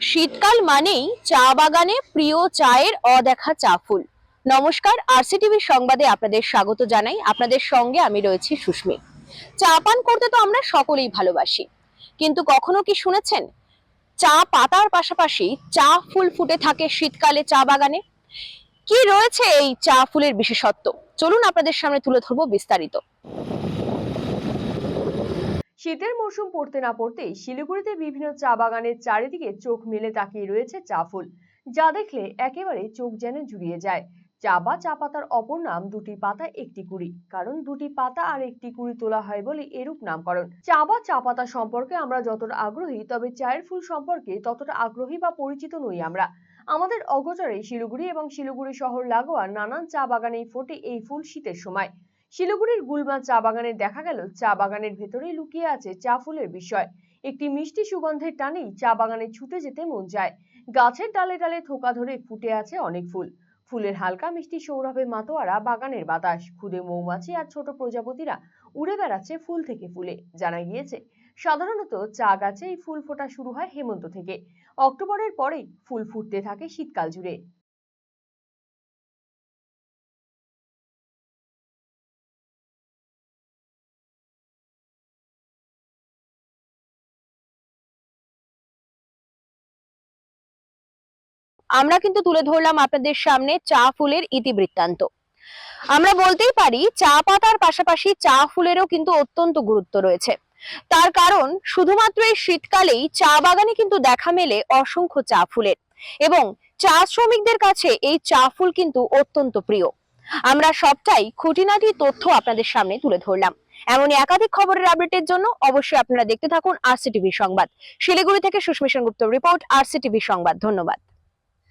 শীতকাল মানেই চা বাগানে প্রিয় চায়ের অদেখা চা ফুল। নমস্কার আরসি টিভির সংবাদে আপনাদের স্বাগত জানাই। আপনাদের সঙ্গে আমি রয়েছি সুস্মি চা পান করতে তো আমরা সকলেই ভালোবাসি। কিন্তু কখনো কি শুনেছেন? চা পাতার পাশাপাশি চা ফুল ফুটে থাকে শীতকালে চা বাগানে। কি রয়েছে এই চা ফুলের বিশেষত্ব? চলুন আপনাদের সামনে তুলে ধরবো বিস্তারিত। শীতের মৌসুম পড়তে না পড়তেই শিলিগুড়িতে বিভিন্ন চা বাগানের চারিদিকে চোখ মেলে তাকিয়ে রয়েছে চা ফুল। যা দেখলে একেবারে চোখ যেন জুড়িয়ে যায়। চা বা চা পাতার অপর নাম দুটি পাতা, একটি কুড়ি। কারণ দুটি পাতা আর একটি কুড়ি তোলা হয় বলে এরূপ নামকরণ। চা বা চা পাতা সম্পর্কে আমরা যতটা আগ্রহী, তবে চায়ের ফুল সম্পর্কে ততটা আগ্রহী বা পরিচিত নই আমরা। আমাদের অগোচরে শিলিগুড়ি এবং শিলিগুড়ি শহর লাগোয়া নানান চা বাগানেই ফোটে এই ফুল শীতের সময়। শিলিগুড়ির গুলমা চা বাগানে দেখা গেল, চা বাগানের ভেতরেই লুকিয়ে আছে চা ফুলের বিষয়। একটি মিষ্টি সুগন্ধের টানেই চা বাগানে ছুটে যেতে মন যায়। গাছের ডালে ডালে থোকা ধরে ফুটে আছে অনেক ফুল। ফুলের হালকা মিষ্টি সৌরভে মাতোয়ারা বাগানের বাতাস। খুদে মৌমাছি আর ছোট প্রজাপতিরা উড়ে বেড়াচ্ছে ফুল থেকে ফুলে। জানা গিয়েছে, সাধারণত চা গাছে এই ফুল ফোটা শুরু হয় হেমন্ত থেকে। অক্টোবরের পরেই ফুল ফুটতে থাকে শীতকাল জুড়ে। আমরা কিন্তু তুলে ধরলাম আপনাদের সামনে চা ফুলের ইতিবৃত্তান্ত। আমরা বলতেই পারি, চা পাতার পাশাপাশি চা ফুলেরও কিন্তু অত্যন্ত গুরুত্ব রয়েছে। তার কারণ, শুধুমাত্র এই শীতকালেই চা বাগানে কিন্তু দেখা মেলে অসংখ্য চা ফুলের। এবং চা শ্রমিকদের কাছে এই চা ফুল কিন্তু অত্যন্ত প্রিয়। আমরা সবটাই খুঁটিনাটি তথ্য আপনাদের সামনে তুলে ধরলাম। এমনই একাধিক খবরের আপডেটের জন্য অবশ্যই আপনারা দেখতে থাকুন আরসিটিভি সংবাদ। শিলিগুড়ি থেকে সুস্মিশন গুপ্ত রিপোর্ট আরসিটিভি সংবাদ। ধন্যবাদ।